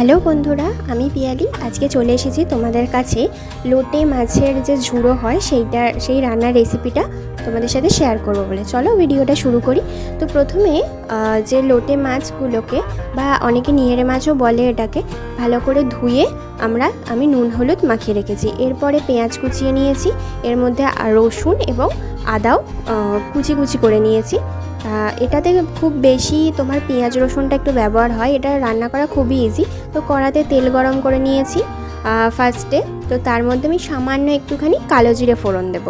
Hello বন্ধুরা, আমি পিয়ালি। আজকে চলে এসেছি তোমাদের কাছে। লোটে মাছের যে ঝুড়ো হয়, সেইটা, সেই রান্নার রেসিপিটা তোমাদের সাথে শেয়ার করব বলে। চলো ভিডিওটা শুরু করি। তো প্রথমে যে লোটে মাছগুলোকে, বা অনেকে নিয়েরে মাছও বলে এটাকে, ভালো করে ধুয়ে আমরা, আমি নুন, হলুদ মাখিয়ে রেখেছি। এরপরে পেঁয়াজ কুচিয়ে নিয়েছি। এর মধ্যে রসুন এবং আদাও কুচি কুচি করে নিয়েছি। এটাতে খুব বেশি তোমার পেঁয়াজ রসুনটা একটু ব্যবহার হয়। এটা রান্না করা খুবই ইজি তো কড়াতে তেল গরম করে নিয়েছি ফার্স্টে তো তার মধ্যে আমি সামান্য একটুখানি কালো জিরে ফোড়ন দেব।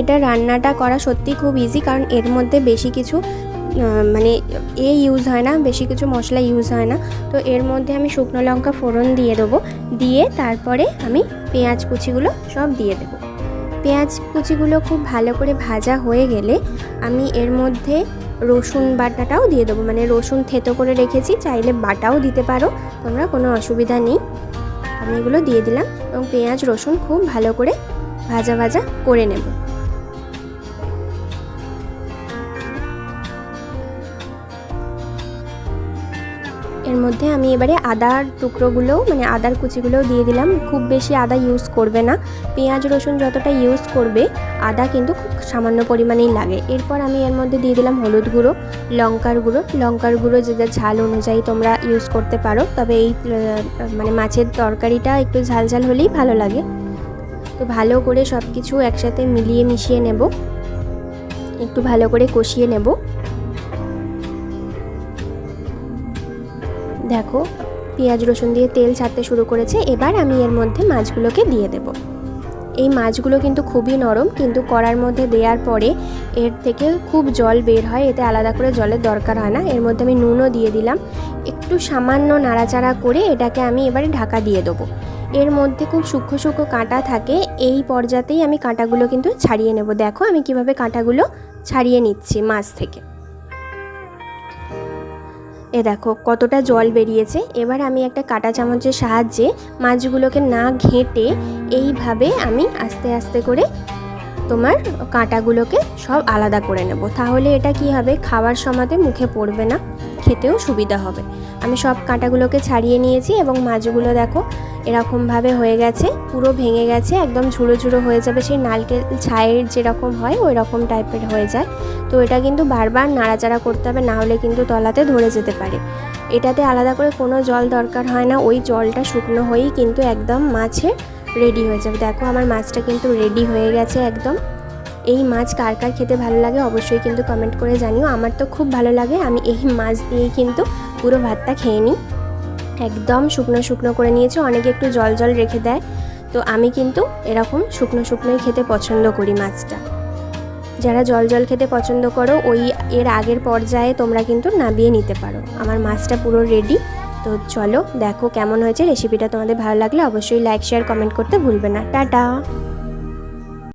এটা রান্নাটা করা সত্যি খুব ইজি কারণ এর মধ্যে বেশি কিছু মানে এ ইউজ হয় না, বেশি কিছু মশলা ইউজ হয় না। তো এর মধ্যে আমি শুকনো লঙ্কা ফোড়ন দিয়ে দেবো। দিয়ে তারপরে আমি পেঁয়াজ কুচিগুলো সব দিয়ে দেবো। পেঁয়াজ কুচিগুলো খুব ভালো করে ভাজা হয়ে গেলে আমি এর মধ্যে রসুন বাটাটাও দিয়ে দেবো। মানে রসুন থেতো করে রেখেছি, চাইলে বাটাও দিতে পারো, তোমরা কোনো অসুবিধা নেই। আমি এগুলো দিয়ে দিলাম এবং পেঁয়াজ, রসুন খুব ভালো করে ভাজা ভাজা করে নেব। এর মধ্যে আমি এবারে আদার টুকরোগুলোও মানে আদার কুচিগুলোও দিয়ে দিলাম। খুব বেশি আদা ইউজ করবে না। পেঁয়াজ, রসুন যতটা ইউজ করবে, আদা কিন্তু খুব সামান্য পরিমাণেই লাগে। এরপর আমি এর মধ্যে দিয়ে দিলাম হলুদ গুঁড়ো, লঙ্কার গুঁড়ো। লঙ্কার গুঁড়ো যে যা ঝাল অনুযায়ী তোমরা ইউজ করতে পারো। তবে এই মানে মাছের তরকারিটা একটু ঝাল ঝাল হলেই ভালো লাগে। তো ভালো করে সব কিছু একসাথে মিলিয়ে মিশিয়ে নেব। একটু ভালো করে কষিয়ে নেব। দেখো, পেঁয়াজ রসুন দিয়ে তেল ছাড়তে শুরু করেছে, এবার আমি এর মধ্যে মাছগুলোকে দিয়ে দেব। এই মাছগুলো কিন্তু খুবই নরম, কিন্তু কড়ার মধ্যে দেওয়ার পরে এর থেকে খুব জল বের হয়, এতে আলাদা করে জলের দরকার হয় না। এর মধ্যে আমি নুনও দিয়ে দিলাম। একটু সামান্য নাড়াচাড়া করে এটাকে আমি এবারে ঢাকা দিয়ে দেবো। এর মধ্যে খুব সূক্ষ্ম সূক্ষ্ম কাঁটা থাকে, এই পর্যাতেই আমি কাঁটাগুলো কিন্তু ছাড়িয়ে নেব। দেখো আমি কীভাবে কাঁটাগুলো ছাড়িয়ে নিচ্ছি মাছ থেকে। এ দেখো, কতটা জল বেরিয়েছে। এবার আমি একটা কাটা চামচের সাহায্যে মাছগুলোকে না ঘেঁটে এইভাবে আমি আস্তে আস্তে করে তোমার কাঁটাগুলোকে সব আলাদা করে নেব। তাহলে এটা কি হবে? খাওয়ার সময়তে মুখে পড়বে না। খেতেও সুবিধা হবে। আমি সব কাঁটাগুলোকে ছাড়িয়ে নিয়েছি এবং মাছগুলো দেখো, এরকমভাবে হয়ে গেছে, পুরো ভেঙে গেছে, একদম ঝুড়ো ঝুড়ো হয়ে যাবে। সেই নারকেল ছায়ের যেরকম হয় ওই রকম টাইপের হয়ে যায়। তো এটা কিন্তু বারবার নাড়াচাড়া করতে হবে, না হলে কিন্তু তলাতে ধরে যেতে পারে। এটাতে আলাদা করে কোনো জল দরকার হয় না, ওই জলটা শুকনো হয়েই কিন্তু একদম মাছে রেডি হয়ে যাবে। দেখো আমার মাছটা কিন্তু রেডি হয়ে গেছে একদম। এই মাছ কার কার খেতে ভালো লাগে অবশ্যই কিন্তু কমেন্ট করে জানিও। আমার তো খুব ভালো লাগে। আমি এই মাছ দিয়েই কিন্তু পুরো ভাতটা খেয়ে নিই। একদম শুকনো শুকনো করে নিয়েছি। অনেকে একটু জল জল রেখে দেয়। তো আমি কিন্তু এরকম শুকনো শুকনোই খেতে পছন্দ করি মাছটা। যারা জল জল খেতে পছন্দ করো, ওই এর আগের পর্যায়ে তোমরা কিন্তু নাবিয়ে নিতে পারো। আমার মাছটা পুরো রেডি তো চলো দেখো কেমন হয়েছে। রেসিপিটা তোমাদের ভালো লাগলে অবশ্যই লাইক শেয়ার কমেন্ট করতে ভুলবে না। টাটা!